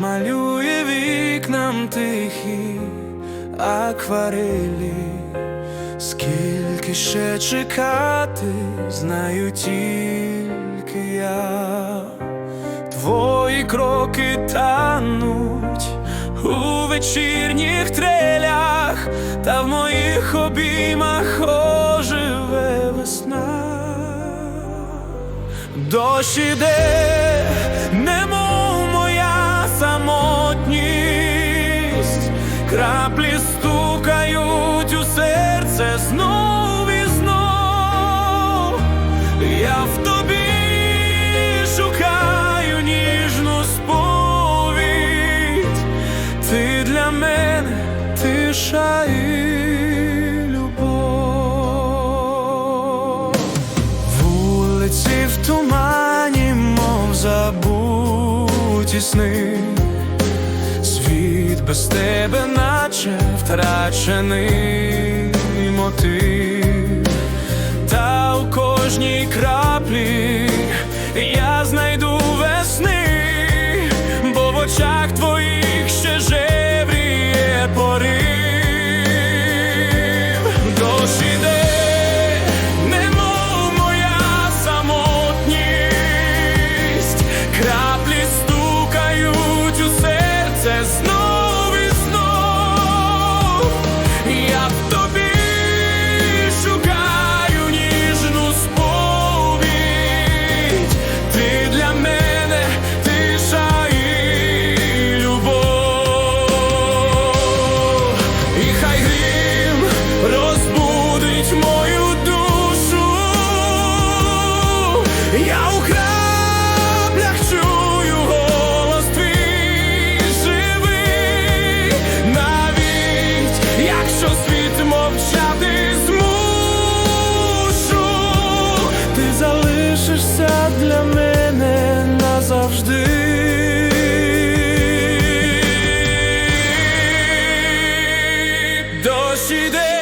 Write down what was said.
Малює вікнам тихі акварелі, скільки ще чекати, знаю тільки я. Твої кроки тануть у вечірніх трелях, та в моїх обіймах оживе весна. Дощ іде, тиша і любов. Вулиці в тумані, мов забуті сни. Світ без тебе, наче втрачений мотив, та у кожній краплі どうして